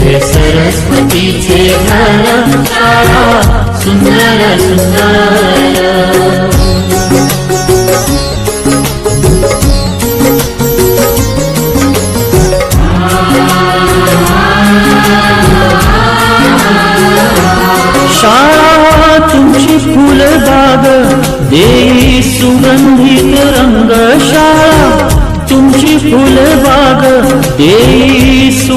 हे सरस्वतीचे घर सुंदर सुंदर. तुमची फुलबाग देई सुगंधित रंग शाळा तुमची फुलबाग देई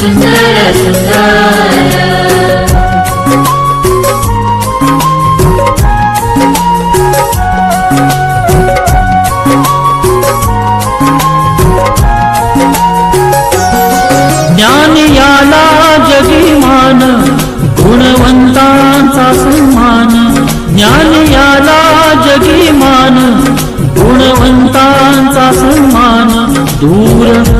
सुंदर सुंदर ज्ञान याला जगिमान गुणवंतांचा सन्मान. ज्ञान याला जगिमान गुणवंतांचा सन्मान. दूर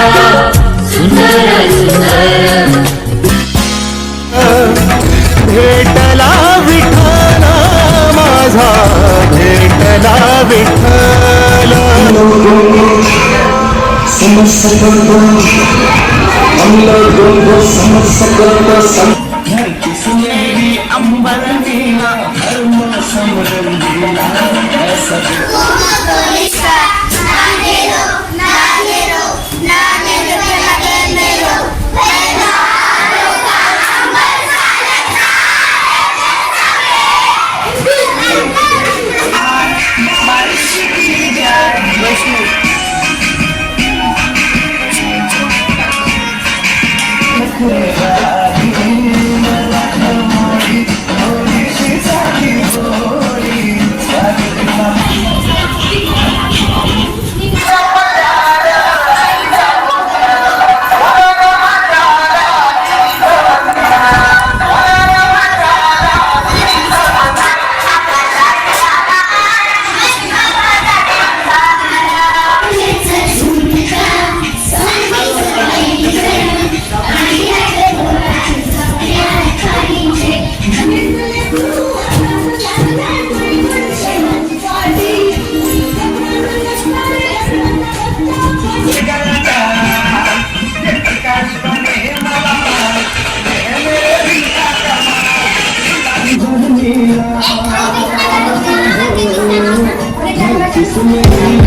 माझा भेटला विठ्ठल समसकर्ता अमला गंग समसकर्ता सम सुनेरी अंबर नीला धर्म समरंगीला Comunista, nanero, বৈষ্ণব me.